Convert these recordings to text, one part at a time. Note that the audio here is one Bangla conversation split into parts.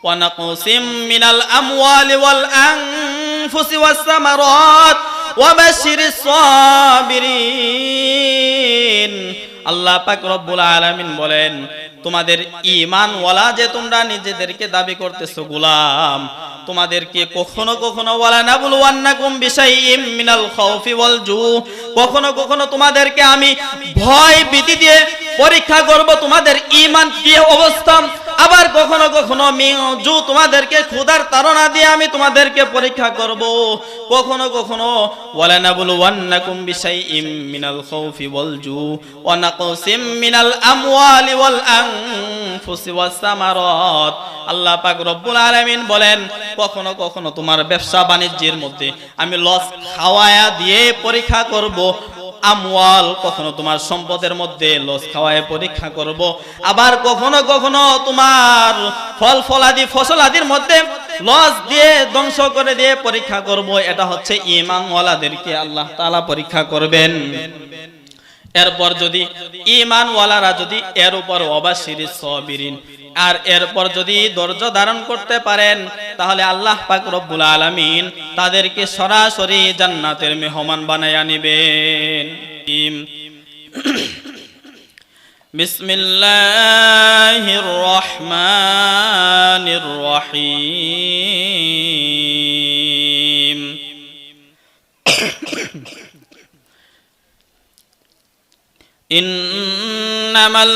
ونقص من الأموال والأنفس والثمرات وبشر الصابرين আল্লাহ পাক রব্বুল আলামিন বলেন তোমাদের ঈমান ওয়ালা যে তোমরা নিজেদেরকে দাবি করতেছো গোলাম তোমাদেরকে কখনো কখনো ওয়ালা নাবুল ওয়ান্নাকুম বিশাইইম মিনাল খাউফি ওয়াল জু কখনো কখনো তোমাদেরকে আমি ভয় ভীতি দিয়ে পরীক্ষা করব তোমাদের ঈমান কি অবস্থা? আবার কখনো কখনো মিউজু তোমাদেরকে ক্ষুধার তাড়না দিয়ে আমি তোমাদেরকে পরীক্ষা করব। কখনো কখনো ওয়ালা নাবুল ওয়ান্নাকুম বিশাইইম মিনাল মিনাল আমওয়ালি ওয়াল আনফুসি আল্লাহ পাক রব্বুল আলামিন বলেন, কখনো কখনো তোমার ব্যবসা বাণিজ্যের মধ্যে আমি লস খাওয়ায়া দিয়ে পরীক্ষা করব। আমওয়াল, কখনো তোমার সম্পদের মধ্যে লস খাওয়ায় পরীক্ষা করব, আবার কখনো কখনো তোমার ফল ফলাদি, ফসলাদির মধ্যে লস দিয়ে ধ্বংস করে দিয়ে পরীক্ষা করব, এটা হচ্ছে ইমানওয়ালাদেরকে আল্লাহ তাআলা পরীক্ষা করবেন। এরপর যদি ইমানওয়ালারা যদি এর উপর অবাসির সবিরিন আর এরপর যদি ধৈর্য ধারণ করতে পারেন, তাহলে আল্লাহ পাক রব্বুল আলামিন তাদেরকে সরাসরি জান্নাতের মেহমান বানায়া নেবেন। বিসমিল্লাহির রহমানির রহিম ইন্নামাল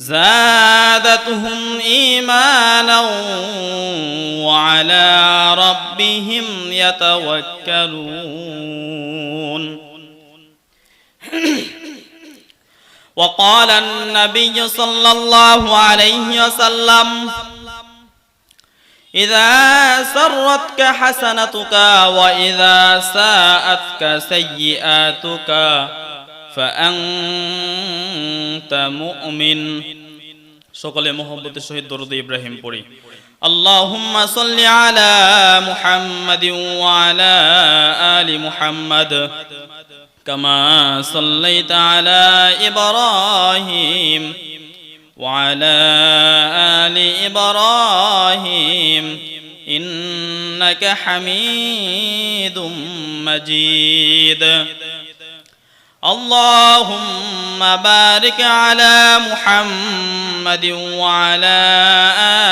زادتهم إيمانا وعلى ربهم يتوكلون. وقال النبي صلى الله عليه وسلم إذا سرتك حسنتك وإذا ساءتك سيئاتك فأنت مؤمن. সকলে মোহব্বতের সহিত দরুদ ইব্রাহিম পড়ি اللهم صل على محمد وعلى آل محمد كما صليت على إبراهيم وعلى آل إبراهيم إنك حميد مجيد اللهم بارك على محمد وعلى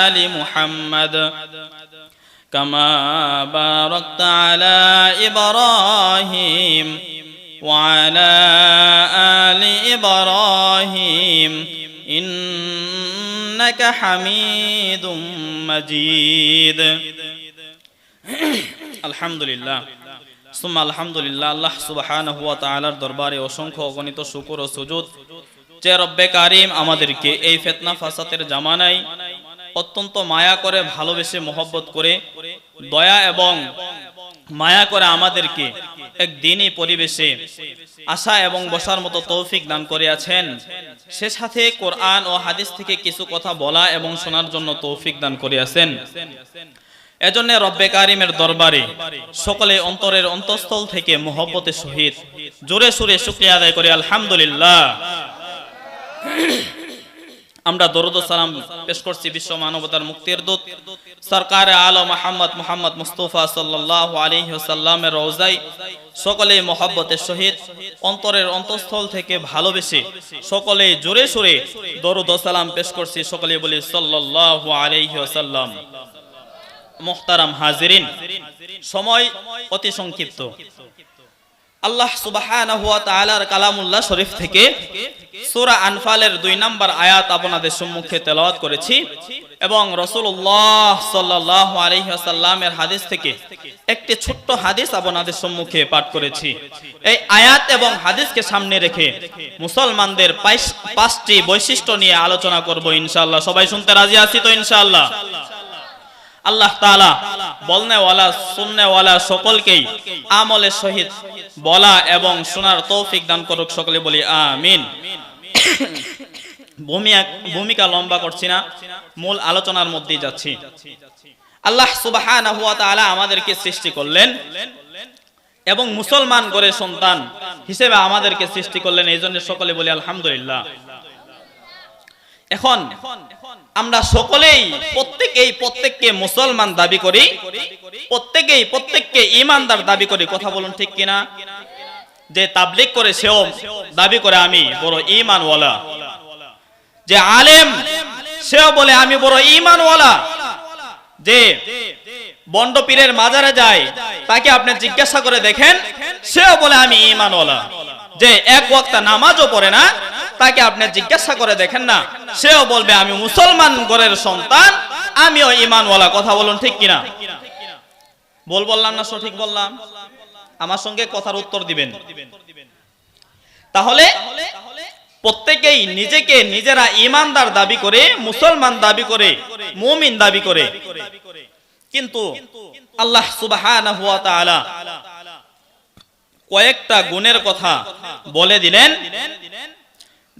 آل محمد كما باركت على إبراهيم وعلى آل إبراهيم إنك حميد مجيد الحمد لله সুম্মা আলহামদুলিল্লাহ আল্লাহ সুবহানাহু ওয়া তাআলার দরবারে অসংখ্য অগণিত শুকর ও সুজুদ যে রব্বে কারিম আমাদেরকে এই ফিতনা ফাসাদের জামানায় অত্যন্ত মায়া করে ভালোবেসে মোহব্বত করে, দয়া এবং মায়া করে আমাদেরকে এক দিনই পরিবেশে আশা এবং বসার মতো তৌফিক দান করিয়াছেন। সে সাথে কোরআন ও হাদিস থেকে কিছু কথা বলা এবং শোনার জন্য তৌফিক দান করিয়াছেন। এজন্য রব্বে কারিমের দরবারে সকলে অন্তরের অন্তঃস্থল থেকে মোহব্বতের সহিত জোরে সুরে শুক্রিয়া আদায় করি। আলহামদুলিল্লাহ। আমরা দরুদ সালাম পেশ করছি বিশ্ব মানবতার মুক্তির দূত সরকার আলো মোহাম্মদ মোহাম্মদ মুস্তফা সাল্লাল্লাহু আলাইহি ওয়াসাল্লামের রওজায় সকলে মোহব্বতের সহিত, অন্তরের অন্তঃস্থল থেকে ভালোবেসে সকলে জোরে সুরে দরুদ সালাম পেশ করছি সকলে বলি সাল্লাল্লাহু আলাইহি ওয়াসাল্লাম। মোহতারাম হাজিরিন, সময় অতি সংক্ষিপ্ত। আল্লাহ সুবহানাহু ওয়া তাআলার কালামুল্লাহ শরীফ থেকে সূরা আনফালের দুই নাম্বার আয়াত আপনাদের সম্মুখে তেলাওয়াত করেছি এবং আলাইহি ওয়াসাল্লামের হাদিস থেকে একটি ছোট্ট হাদিস আপনাদের সম্মুখে পাঠ করেছি। এই আয়াত এবং হাদিসকে সামনে রেখে মুসলমানদের পাঁচটি বৈশিষ্ট্য নিয়ে আলোচনা করব ইনশাল্লাহ সবাই শুনতে রাজি আছি তো ইনশাআল্লাহ? আল্লাহ তাআলা বলনেওয়ালা, শুননেওয়ালা সকলকেই আমলের সহিত বলা এবং শোনার তৌফিক দান করুক সকলে বলি আমিন। ভূমিকা লম্বা করছি না, মূল আলোচনার মধ্যে যাচ্ছি। আল্লাহ তাআলা আমাদেরকে সৃষ্টি করলেন এবং মুসলমান করে সন্তান হিসেবে আমাদেরকে সৃষ্টি করলেন এই জন্য সকলে বলি আলহামদুলিল্লাহ। এখন আমরা সকলেই প্রত্যেকেই প্রত্যেককে মুসলমান দাবি করি। প্রত্যেকেই প্রত্যেককে ইমানদার দাবি করি। কথা বলুন ঠিক কিনা? যে তাবলিক করে সেও দাবি করে আমি বড় ইমানওয়ালা। যে আলেম সেও বলে আমি বড় ইমানওয়ালা। যে বন্ড পীরের মাজারে যায়, তাকে আপনি জিজ্ঞাসা করে দেখেন, সেও বলে আমি ইমানওয়ালা। যে এক ওয়াক্তা নামাজও পড়ে না তাকে আপনি জিজ্ঞাসা করে দেখেন না, সেও বলবে, আমি মুসলমান ঘরের সন্তান, আমিও ইমানওয়ালা কথা বলুন ঠিক কিনা? বল বললাম না, সঠিক বললাম? আমার সঙ্গে কথার উত্তর দিবেন। তাহলে প্রত্যেকেই নিজেকে নিজেরা ইমানদার দাবি করে, মুসলমান দাবি করে, মুমিন দাবি করে। কিন্তু আল্লাহ তাআলা কয়েকটা গুণের কথা বলে দিলেন।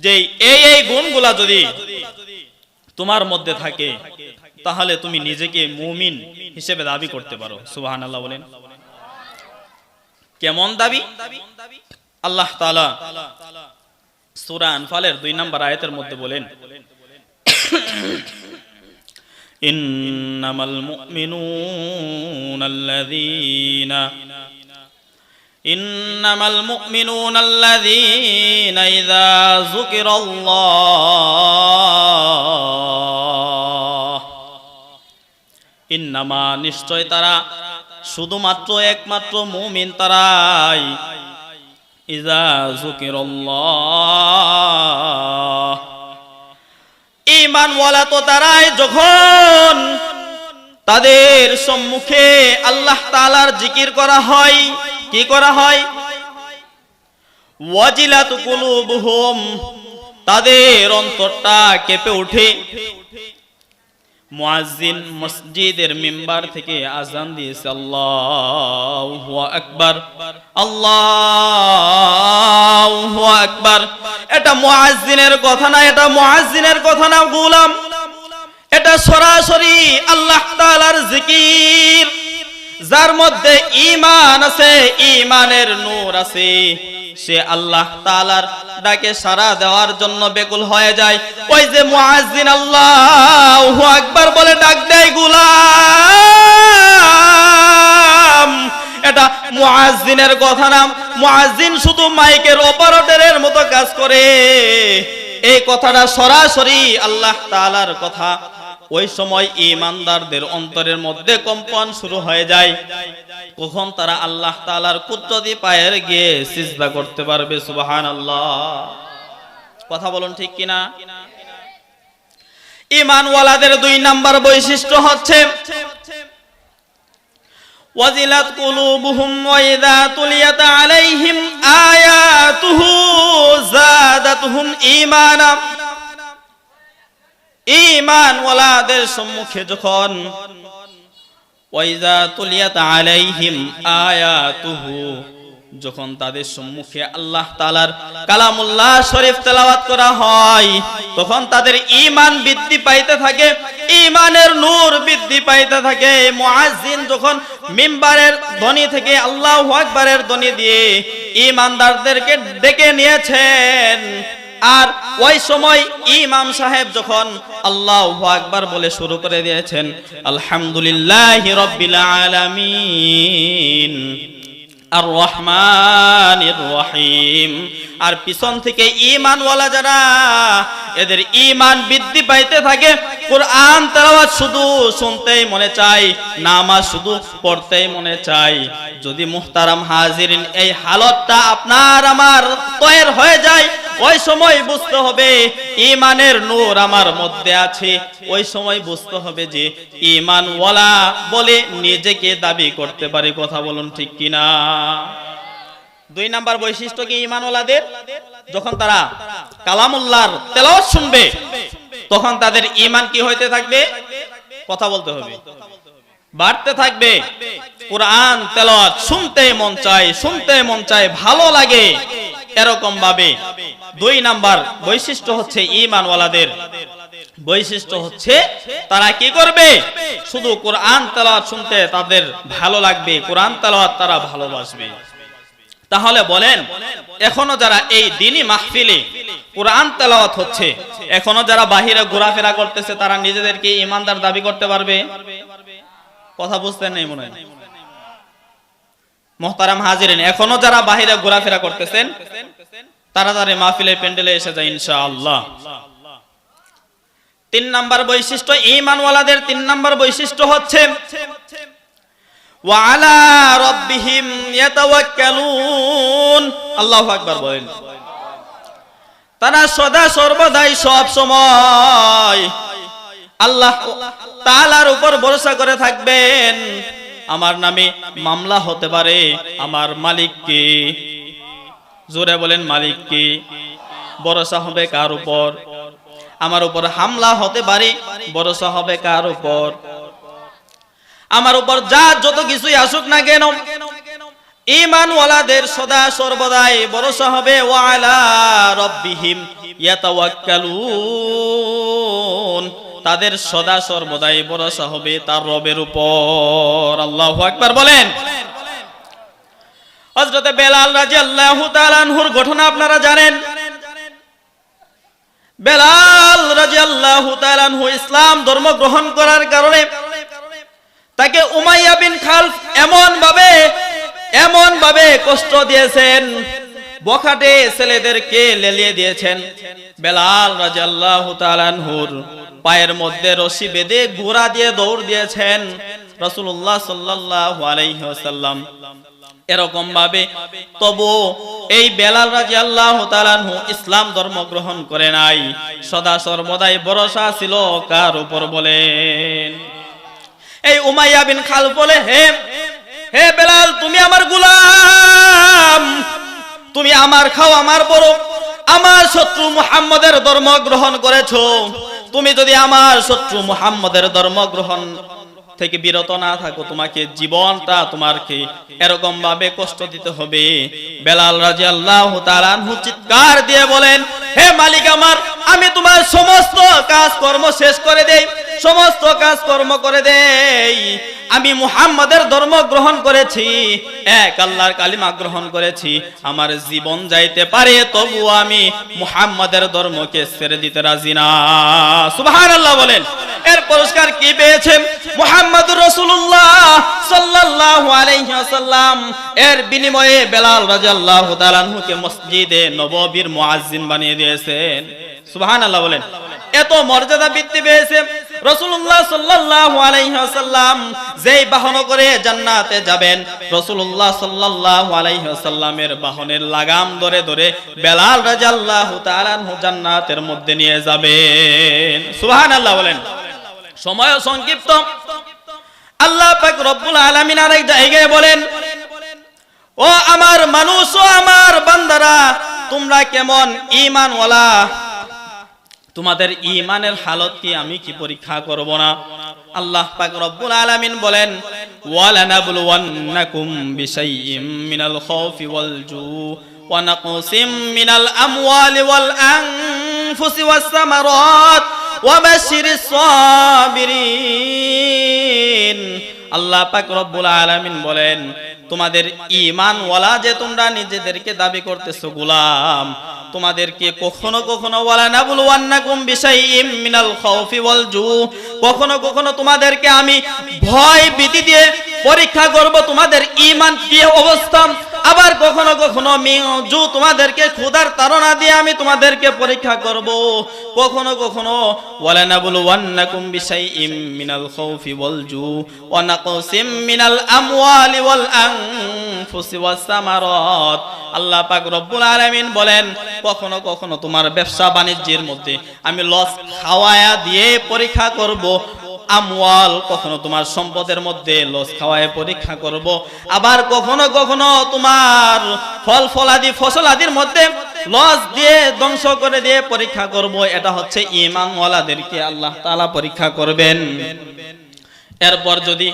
যে এই এই গুণগুলা যদি তোমার মধ্যে থাকে, তাহলে তুমি নিজেকে মুমিন হিসেবে দাবি করতে পারো। সুবহানাল্লাহ বলেন। কেমন দাবি? আল্লাহ তাআলা সূরা আনফালের দুই নম্বর আয়াতের মধ্যে বলেন, ইন্নামাল মুমিনুনা আল্লাযীনা إنما المؤمنون الذين إذا ذكر الله ইন্নামা নিশ্চয় তারা শুধুমাত্র একমাত্র মুমিন তারাই ইজা জুকিরল্লাহ ইমানওয়ালা তো তারাই যখন তাদের সম্মুখে আল্লাহ তাআলার জিকির করা হয় কি করা হয়? তাদের অন্তরটা কেঁপে ওঠে। মুয়াজ্জিন মসজিদের মিম্বার থেকে আজান দিয়েছে, আল্লাহু আকবার আল্লাহু আকবার। এটা মুয়াজ্জিনের কথা না, এটা মুয়াজ্জিনের কথা না, গোলাম। এটা সরাসরি আল্লাহ তাআলার জিকির। যার মধ্যে ইমান আছে ইমানের নূর আছে। সে আল্লাহ তাআলার ডাকে সাড়া দেওয়ার জন্য বেকুল হয়ে যায়। ওই যে মুয়াজ্জিন আল্লাহু আকবার বলে ডাক দেয়, গুলাম! এটা মুয়াজ্জিনের কথা না। মুয়াজ্জিন শুধু মাইকের অপারেটরের মতো কাজ করে। এই কথাটা সরাসরি আল্লাহ তাআলার কথা। ওই সময় ইমানদারদের অন্তরের মধ্যে কম্পন শুরু হয়ে যায়। কখন তারা আল্লাহ তাআলার কুদরতি পায়ের গিয়ে সিজদা করতে পারবে, সুবহানাল্লাহ। কথা বলুন ঠিক কিনা? ইমানওয়ালাদের দুই নাম্বার বৈশিষ্ট্য হচ্ছে, ওয়াজিলাত কুলুবুহুম ওয়া ইযা তুলিয়াত আলাইহিম আয়াতুহু যাদাতুহুম ঈমানওয়ালাদের সম্মুখে যখন ওয়াইজা তুলিয়াত আলাইহিম আয়াতুহু, যখন তাদের সম্মুখে আল্লাহ তাআলার কালামুল্লাহ শরীফ তেলাওয়াত করা হয়, তখন তাদের ঈমান বৃদ্ধি পাইতে থাকে, ঈমানের নূর বৃদ্ধি পাইতে থাকে। মুআজ্জিন যখন মিম্বারের ধ্বনি থেকে আল্লাহু আকবারের ধ্বনি দিয়ে ঈমানদারদেরকে ডেকে নিয়েছেন আর ওই সময় ইমাম সাহেব যখন আল্লাহ আকবার বলে শুরু করে দিয়েছেন, আলহামদুলিল্লাহ রব্বিল আলামিন আর রহমান রহিম। আর পিছন থেকে ইমানওয়ালা যারা, এদের ইমান বৃদ্ধি পাইতে থাকে, কোরআন তেলাওয়াত শুধু শুনতেই মনে চাই নামাজ শুধু পড়তেই মনে চাই যদি মুহতারাম হাজিরিন এই হালতটা আপনার আমার তয়ের হয়ে যায়, ওই সময় বুঝতে হবে ইমানের নূর আমার মধ্যে আছে। ওই সময় বুঝতে হবে যে ইমানওয়ালা বলে নিজেকে দাবি করতে পারে, কথা বলুন ঠিক কিনা? দুই নাম্বার বৈশিষ্ট্য কি ইমানওয়ালাদের যখন তারা কালামুল্লাহর তেলাওয়াত শুনবে, তখন তাদের ইমান কি হইতে থাকবে? কথা বলতে হবে। বাড়তে থাকবে। কোরআন তেলাওয়াত শুনতে মন চায়, শুনতে মন চায়, ভালো লাগে এরকম ভাবে। দুই নাম্বার বৈশিষ্ট্য হচ্ছে ঈমানওয়ালাদের। বৈশিষ্ট্য হচ্ছে তারা কি করবে? শুধু কোরআন তেলাওয়াত শুনতে তাদের ভালো লাগবে, কোরআন তেলাওয়াত তারা ভালোবাসবে। তাহলে বলেন, এখনও যারা এই দিনই মাহফিলে কোরআন তেলাওয়াত হচ্ছে, এখনও যারা বাহিরে ঘোরাফেরা করতেছে, তারা নিজেদেরকে ইমানদার দাবি করতে পারবে? কথা বুঝতেন নেই মনে হয়? মোহতারাম হাজিরেন, এখনও যারা বাহিরে ঘোরাফেরা করতেছেন, তারা তাড়াতাড়ি মাহফিলের প্যান্ডেলে এসে যায় ইনশাআল্লাহ। তিন নাম্বার বৈশিষ্ট্য ইমানওয়ালাদের তিন নাম্বার বৈশিষ্ট্য হচ্ছে ওয়ালা রব্বিহিম আকবার বলেন। তারা সদা সর্বদাই সব সময় আল্লাহ তাআলার উপর ভরসা করে থাকবেন। আমার নামে মামলা হতে পারে। আমার মালিক কে? জোরে বলেন, মালিক কে? ভরসা হবে কার উপর? আমার উপর হামলা হতে পারে। ভরসা হবে কার উপর? আমার উপর যা যত কিছুই আসুক না কেন ইমানওয়ালাদের সদা সর্বদাই ভরসা হবে, ওয়ালা রব্বিহিম ইয়াতাওয়াক্কালুন। তাদের সদা সর্বদাই ভরসা হবে তার রবের উপর। আল্লাহু আকবার বলেন। হযরতে বেলাল রাদিয়াল্লাহু তাআলা আনহুর ঘটনা আপনারা জানেন। বেলাল রাদিয়াল্লাহু তাআলা আনহু ইসলাম ধর্ম গ্রহণ করার কারণে তাকে উমাইয়া বিন খালফ এমন ভাবে এমন ভাবে কষ্ট দিয়েছেন। বখাটে ছেলেদেরকে লেলিয়ে দিয়েছেন। বেলাল রাদিয়াল্লাহু তাআলা আনহুর পায়ের মধ্যে রশি বেঁধে ঘোড়া দিয়ে দৌড় দিয়েছেন রাসূলুল্লাহ সাল্লাল্লাহু আলাইহি ওয়াসাল্লাম। এরকম ভাবে তবু এই বেলাল রাজি আল্লাহ তালানহু ইসলাম ধর্ম গ্রহণ করে নাই। সদা সর্বদাই ভরসা ছিল কার উপর বলেন। এই উমাইয়া বিন খাল বলে, হে হে বেলাল, তুমি আমার গুলাম। তুমি আমার খাও, আমার বড় আমার শত্রু মুহাম্মদের ধর্ম গ্রহণ করেছ। তুমি যদি আমার শত্রু মুহাম্মদের ধর্ম গ্রহণ থেকে বিরত না থাকো, তোমাকে জীবনটা তোমাকে এরকম ভাবে কষ্ট দিতে হবে। বেলাল রাজি আল্লাহ চিৎকার দিয়ে বলেন, হে মালিক আমার আমি তোমার সমস্ত কাজ কর্ম শেষ করে দেই, সমস্ত কাজ কর্ম করে দেই। আমি মুহাম্মাদের ধর্ম গ্রহণ করেছি, এক আল্লাহর কালিমা গ্রহণ করেছি। আমার জীবন যাইতে পারে তবু আমি মুহাম্মাদের ধর্মকে ছেড়ে দিতে রাজি না। সুবহানাল্লাহ বলেন। এর পুরস্কার কি পেয়েছে মুহাম্মাদুর রাসূলুল্লাহ সাল্লাল্লাহু আলাইহি ওয়াসাল্লাম। এর বিনিময়ে বেলাল রাদিয়াল্লাহু তাআলা আনহুকে মসজিদে নববীর মুয়াজ্জিন বানিয়ে দিয়েছেন। সুবহানাল্লাহ বলেন। এত মর্যাদা বৃদ্ধি পেয়েছে রসুল্লাহ সাল্লাল্লাহু আলাইহি ওয়াসাল্লাম। যেই বাহন করে জান্নাতে যাবেন রসুল্লাহ সাল্লাল্লাহু আলাইহি ওয়াসাল্লামের বাহনের লাগাম ধরে ধরে বেলাল রাদিয়াল্লাহু তাআলা জান্নাতের মধ্যে নিয়ে যাবেন। সুহান আল্লাহ বলেন। সময় সংক্ষিপ্ত। আল্লাহ রব্বুল আলামিন আরেক জায়গায় বলেন, ও আমার মানুষ, ও আমার বান্দারা, তোমরা কেমন ঈমানওয়ালা? তোমাদের ইমানের হালত কি আমি কি পরীক্ষা করব না? আল্লাহ পাক রব্বুল আলামিন বলেন, ওয়ালানাবলুওয়ান্নাকুম বিশাইইম মিনাল খাউফি ওয়াল জু ওয়া নাকসিম মিনাল আমওয়ালি ওয়াল আনফুসি ওয়াস সামারাত ওয়া বাশশিরিস সাবিরিন। আল্লাহ পাক রব্বুল আলামিন বলেন, তোমাদের ঈমান ওয়ালা যে তোমরা নিজেদেরকে দাবি করতেছো, গোলাম তোমাদেরকে কখনো কখনো ওয়ালা নাবুল ওয়ান্নাকুম বিশাইইম মিনাল খাউফি ওয়াল জু, কখনো কখনো তোমাদেরকে আমি ভয় ভীতি দিয়ে পরীক্ষা করব তোমাদের ঈমান কি অবস্থা। আবার কখনো কখনো মিজু তোমাদেরকে ক্ষুধার তাড়না দিয়ে আমি তোমাদেরকে পরীক্ষা করব। কখনো কখনো ওয়ালা নাবুল ওয়ান্নাকুম বিশাইইম মিনাল খাউফি ওয়াল জু, ওয়া নাকসিম মিনাল আমওয়ালি ওয়াল আল্লাহ পাক রব্বুল বলেন, কখনো কখনো তোমার ব্যবসা বাণিজ্যের মধ্যে আমি লস খাওয়ায়া দিয়ে পরীক্ষা করব, আমওয়াল কখনো তোমার সম্পদের মধ্যে লস খাওয়ায় পরীক্ষা করব, আবার কখনো কখনো তোমার ফল ফলাদি ফসলাদির মধ্যে লস দিয়ে ধ্বংস করে দিয়ে পরীক্ষা করব, এটা হচ্ছে ইমানওয়ালাদেরকে আল্লাহ তাআলা পরীক্ষা করবেন। এরপর যদি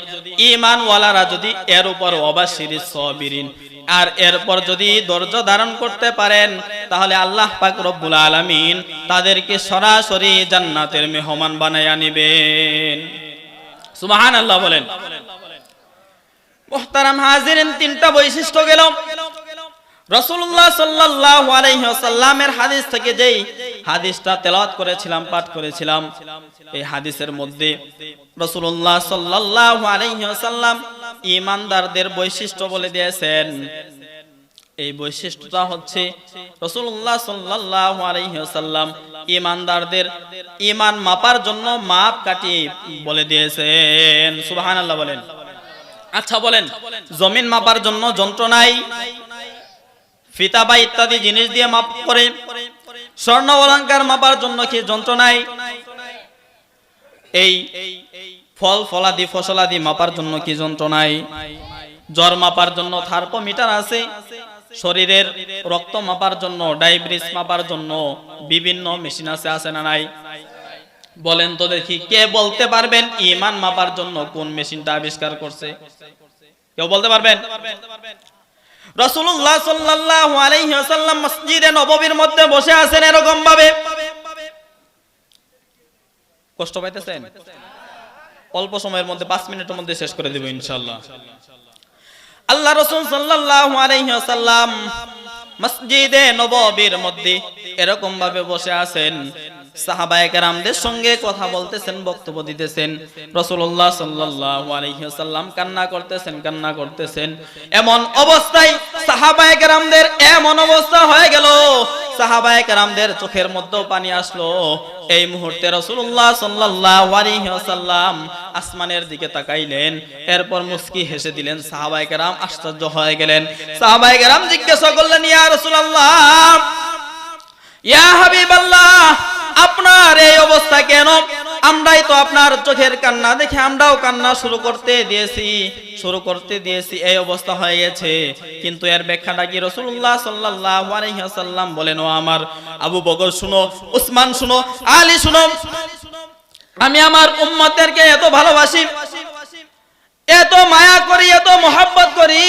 ইমান ওয়ালারা যদি এর উপর অবাসির সবিরিন, আর এরপর যদি ধৈর্য ধারণ করতে পারেন, তাহলে আল্লাহ পাক রব্বুল আলামিন তাদেরকে সরাসরি জান্নাতের মেহমান বানায়া নিবেন। সুবহান আল্লাহ বলেন। মোহতারাম হাজিরিন, তিনটা বৈশিষ্ট্য গেল। রসুল্লাহ সাল্লাল্লাহু আলাইহি হাদিস থেকে যেই হাদিসটা তেলাওয়াত করেছিলাম, পাঠ করেছিলাম। এই হাদিসের মধ্যে রসুল্লাহ সাল্লাল্লাহু আলাইহি ওয়াসাল্লাম ঈমানদারদের বৈশিষ্ট্য বলে দিয়েছেন। এই বৈশিষ্ট্যটা হচ্ছে রসুল্লাহ সাল্লাল্লাহু আলাইহি ওয়াসাল্লাম ঈমানদারদের ঈমান মাপার জন্য মাপ কাটি বলে দিয়েছেন। সুবহানাল্লাহ বলেন। আচ্ছা বলেন, জমিন মাপার জন্য যন্ত্র নাই? ফিতা বা ইত্যাদি জিনিস দিয়ে মাপ করে স্বর্ণ অলংকার মাপার জন্য কি যন্ত্র নাই এই ফল, ফলাদি, ফসলাদি মাপার জন্য কি যন্ত্র নাই জ্বর মাপার জন্য থার্পোমিটার আছে। শরীরের রক্ত মাপার জন্য, ডায়াবেটিস মাপার জন্য বিভিন্ন মেশিন আছে আছে না নাই? বলেন তো দেখি, কে বলতে পারবেন ইমান মাপার জন্য কোন মেশিনটা আবিষ্কার করছে? কেউ বলতে পারবেন? রসুল্লাহ সাল্লাল্লাহু আলাইহি ওয়াসাল্লাম মসজিদে নববীর মধ্যে বসে আছেন এরকম ভাবে। কষ্ট পাইতেছেন? অল্প সময়ের মধ্যে, পাঁচ মিনিটের মধ্যে শেষ করে দেব ইনশাল্লাহ আল্লাহ রসুল সাল্লাল্লাহু আলাইহি ওয়াসাল্লাম মসজিদে নববীর মধ্যে এরকম ভাবে বসে আছেন। সঙ্গে কথা বলতেছেন, বক্তব্য দিতেছেন। আলাইহি কান্না করতেছেন কান্না করতেছেন। এমন অবস্থায় এমন অবস্থা হয়ে গেল চোখের মধ্যেও পানি আসলো। এই মুহূর্তে আলাইহি ওয়াসাল্লাম আসমানের দিকে তাকাইলেন। এরপর মুস্কি হেসে দিলেন, সাহাবায়ে কেরাম আশ্চর্য হয়ে গেলেন। সাহাবায়ে কেরাম জিজ্ঞাসা করলেন, ইয়া রাসূলুল্লাহ, ইয়া হাবিবাল্লাহ আপনার এই অবস্থা কেন? আমরাই তো আপনার চোখের কান্না দেখে আমরাও কান্না শুরু করতে দিয়েছি, শুরু করতে দিয়েছি, এই অবস্থা হয়ে গেছে। কিন্তু এর ব্যাখ্যাটা কি রসুল্লাহ সাল্লাল্লাহু আলাইহি বলেন, ও আমার আবু বকর, শুনো, উসমান, শুনো, আলী, শুনো, আমি আমার উম্মতেরকে এত ভালোবাসি, এত মায়া করি, এত মোহাব্বত করি।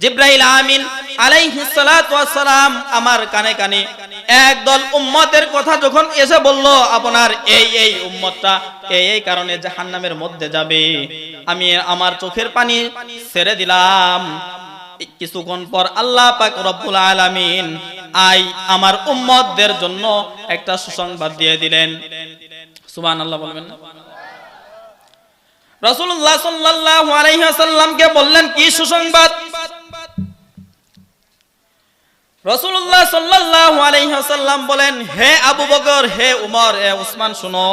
জিব্রাইল আমিন আলাইহিস সালাতু ওয়াস সালাম আমার কানে কানে একদল উম্মতের কথা যখন এসে বলল, আপনার এই এই উম্মতটা এই এই কারণে জাহান্নামের মধ্যে যাবে। আমি আমার চোখের পানি ছেড়ে দিলাম। কিছুক্ষণ পর আল্লাহ পাক রব্বুল আলামিন আই আমার উম্মতদের জন্য একটা সুসংবাদ দিয়ে দিলেন। সুবহানাল্লাহ বলবেন না? রাসূলুল্লাহ সাল্লাল্লাহু আলাইহি ওয়াসাল্লামকে বললেন, কি সুসংবাদ? রসুল্লাহ সাল্লাল্লাহু আলাইহি ওয়াসাল্লাম বলেন, হে আবু বকর, হে উমর হে উসমান, শুনো।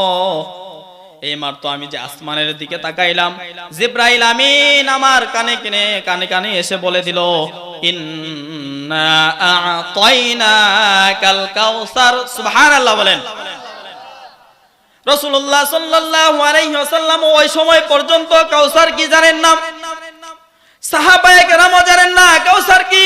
এইমার তো আমি যে আসমানের দিকে তাকাইলাম, জিব্রাইল আমিন আমার কানে কিনে, কানে কানে এসে বলে দিল সুবহানাল্লাহ বলেন। রসুল্লাহ সাল্লাল্লাহু আলাইহি ওয়াসাল্লাম ওই সময় পর্যন্ত কাউসার কি জানেন না? সাহাবায়ে কেরামও জানেন না কাউসার কি?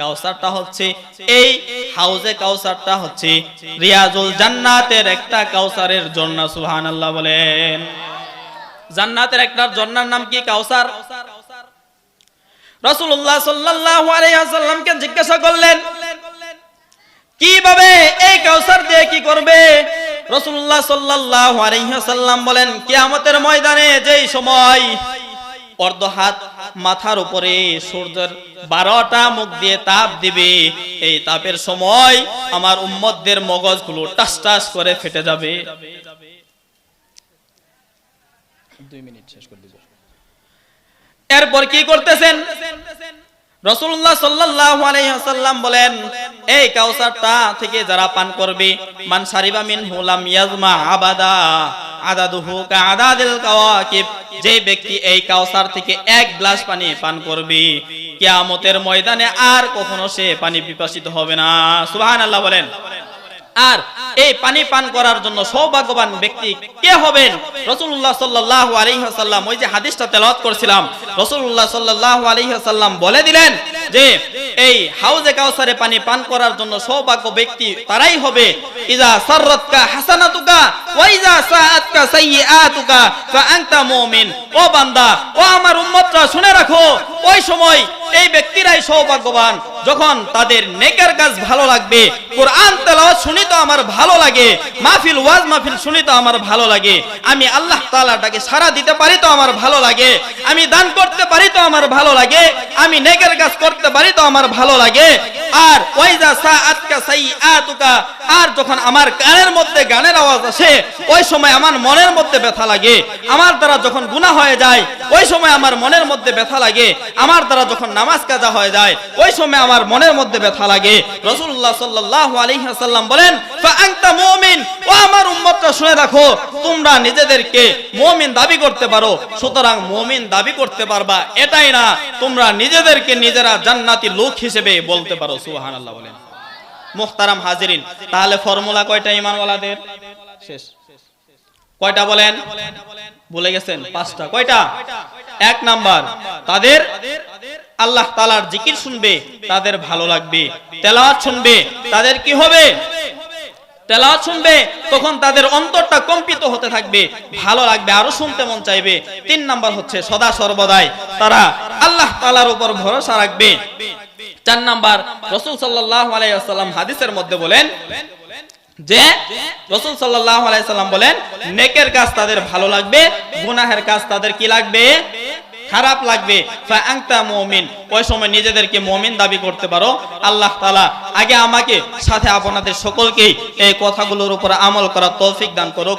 কাউসারটা হচ্ছে এই হাউজে কাউসারটা হচ্ছে রিয়াজুল জান্নাতের একটা কাউসারের ঝর্ণা সুবহানাল্লাহ বলেন। জান্নাতের একটা ঝর্ণার নাম কি কাউসার? রাসূলুল্লাহ জিজ্ঞাসা করলেন, কীভাবে এই কাউসার দিয়ে কি করবে? রাসূলুল্লাহ বলেন, কিয়ামতের ময়দানে যেই সময় অর্ধ হাত মাথার উপরে সূর্যের বারোটা মুখ দিয়ে তাপ দিবে। এই তাপের সময় আমার উম্মতদের মগজগুলো টাস টাস করে ফেটে যাবে। দুই মিনিট শেষ করে দিব। এরপর কি করতেছেন? রসুল্লাহ সাল্লাহ বলেন, এই কাউসারটা থেকে যারা পান করবে, মান সারিবা মিন ইয়াজমা যে ব্যক্তি এই কাউসার থেকে এক গ্লাস পানি পান করবে, কিয়ামতের ময়দানে আর কখনো সে পানি পিপাসিত হবে না। সুহান আল্লাহ বলেন। আর এই পানি পান করার জন্য সৌভাগ্যবান ব্যক্তি কে হবেন? রসুল্লাহ সাল্লাহ আলহিহাসাল্লাম ওই যে হাদিসটা তেলাওয়াত করছিলাম। রসুল্লাহ সাল্লাহ আলহিহাসাল্লাম বলে দিলেন যে এই হাউজে কাউসারে পানি পান করার জন্য সৌভাগ্য ব্যক্তি তারাই হবে। ইজা সাররাতকা হাসানাতুকা ওয়া ইজা সাআতকা সাইয়্যাতুকা ফা আনতা মুমিন। ও বান্দা, ও আমার উম্মতরা, শুনে রাখো, ওই সময় এই ব্যক্তিরাই সৌভাগ্যবান। যখন তাদের নেকের কাজ ভালো লাগবে, কোরআন তেলাওয়াত শুনি তো আমার ভালো লাগে, মাহফিল, ওয়াজ মাহফিল শুনি তো আমার ভালো লাগে। আমি আল্লাহ তাআলাটাকে সারা দিতে পারি তো আমার ভালো লাগে, আমি দান করতে পারি তো আমার ভালো লাগে, আমি নেকের কাজ করতে পারি তো আমার ভালো লাগে। আর ওয়াইজা সাআতকা সাইয়্যাতুকা আর যখন আমার কানের মধ্যে গানের আওয়াজ আসে, ওই সময় আমার মনের মধ্যে ব্যথা লাগে। আমার দ্বারা যখন হয়ে যায়, ওই সময় আমার মনের মধ্যে ব্যথা লাগে। আমার দ্বারা যখন নামাজ কাজা হয়ে যায়, ওই সময় আমার মনের মধ্যে ব্যথা লাগে। বলেন ও আমার শুনে রাখো, তোমরা নিজেদেরকে মুমিন দাবি করতে পারো। সুতরাং মুমিন দাবি করতে পারবা, এটাই না, তোমরা নিজেদেরকে নিজেরা জান্নাতি লোক হিসেবে বলতে পারো। সুবহানাল্লাহ বলেন। মুহতারাম হাজিরিন, তাহলে ফর্মুলা কয়টা ইমানওয়ালাদের? শেষ। কয়টা বলেন? ভুলে গেছেন, পাঁচটা। কয়টা? এক নাম্বার, তাদের আল্লাহ তালার জিকির শুনবে, তাদের ভালো লাগবে, তেলাওয়াত শুনবে, তাদের কি হবে? তেলাওয়াত শুনবে, তখন তাদের অন্তরটা কম্পিত হতে থাকবে, ভালো লাগবে, আরও শুনতে মন চাইবে। তিন নাম্বার হচ্ছে, সদা সর্বদাই তারা আল্লাহ তালার উপর ভরসা রাখবে। চার নাম্বার, রসুল আলাইসাল্লাম হাদিসের মধ্যে বলেন যে, রসুল আলাইসাল্লাম বলেন, নেকের কাজ তাদের ভালো লাগবে, গুনাহের কাজ তাদের কি লাগবে? খারাপ লাগবে। মুমিন, ওই সময় নিজেদেরকে মমিন দাবি করতে পারো। আল্লাহ তালা আগে আমাকে, সাথে আপনাদের সকলকেই এই কথাগুলোর উপর আমল করার তৌফিক দান করুক।